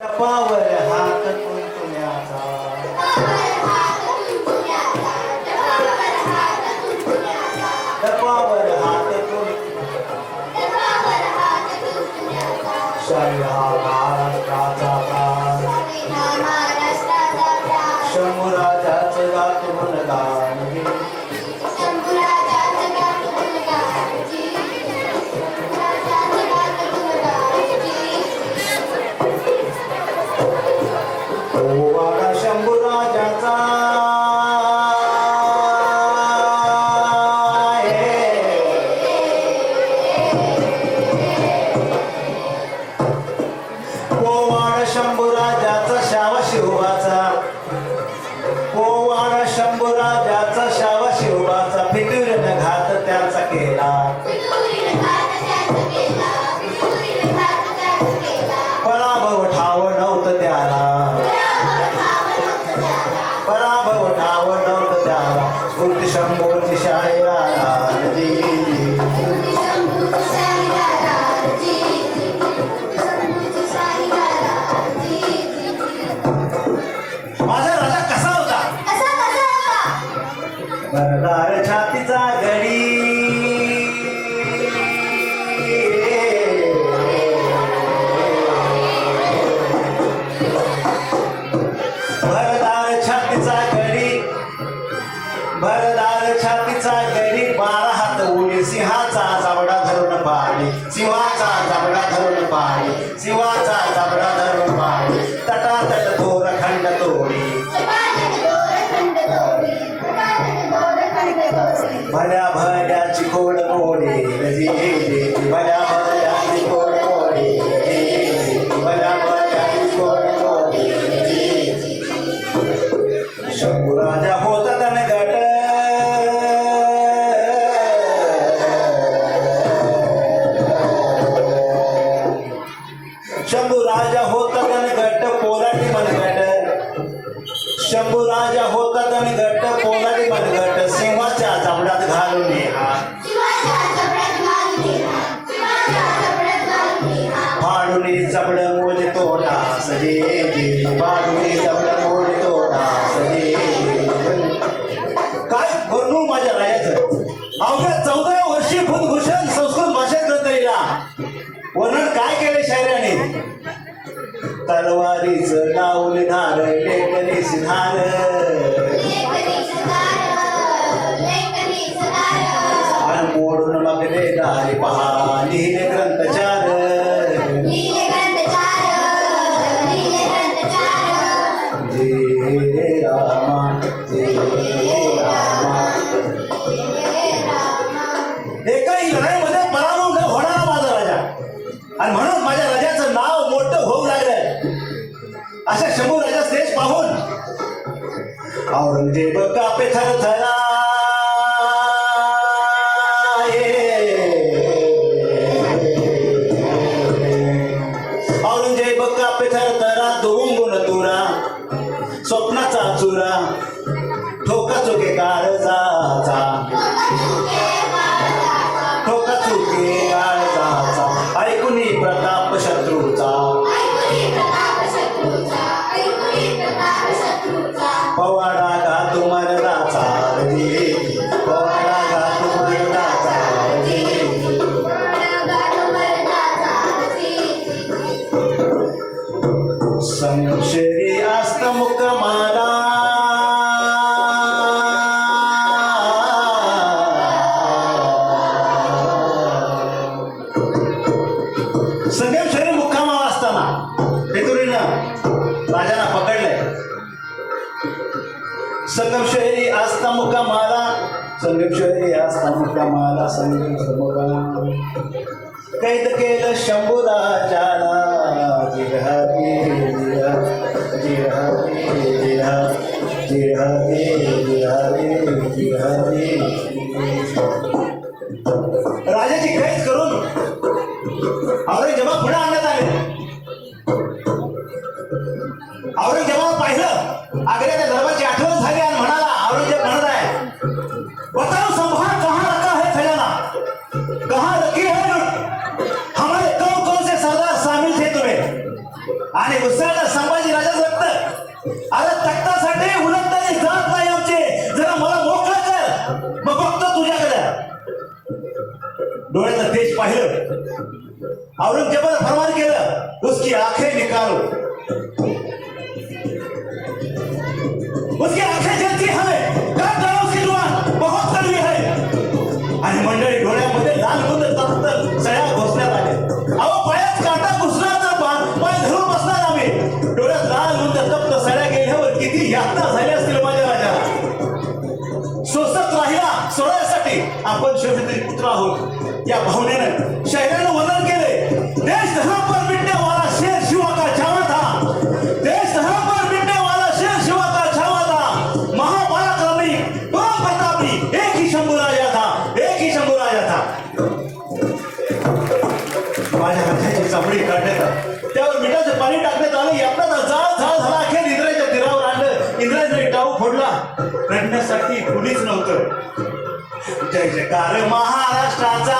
टपावर हात कुंकुण्याचा टपावर हात कुंकुण्याचा हा महाराष्ट्राचा प्राण शंभू शिवराचा फितूर घात त्याचा केला. पराभव ठाव नव्हत त्याला. पराभव ठाव नव्हत त्याला. कृती शंभोची शाळे Do I? चौदा वर्षी बुधभूषण संस्कृत भाषेत ग्रंथाईला वर्णन काय केले शायराने? तलवारीच लावून धार लेखनी सिधार असा शंभू राजा श्रेष पाहून. औरंगजेब कापे थर थरा संगम शहरी आस्था मुका माला. संगम शहरी आस्था मुका माला संगम समुका कैद केलं शंभुरा चाला जिहा जिहा जिहा जिहा जिहा जिहा राजाची कैद करून औरंगजेबा पुढे आणण्यात आले औरंगजेबा डोळ्याचा तेज पाहिलं. औरंगजेबानं फरमान केलं उसकी आखे निकालो. उसकी आपण शेवटी पुत्र आहोत. या भावनेनं शहरानं वंदन केले. देश धर्म पर मिटने वाला शेर शिवा का छावा था देश धर्म पर मिटने वाला शेर शिवा का छावा था महापराक्रमी परम प्रतापी एक ही शंभू राजा था एक ही शंभू राजा था माझ्या हाताची चपडी काढण्यात त्यावर मिठाचं पाणी टाकण्यात आलं. यातला जाळ झाळ झाला अखेर इंद्राच्या तीरावर आणलं. इंद्राने डाव फोडला. रडण्यासाठी कुणीच नव्हतं. जय जयकार महाराष्ट्राचा.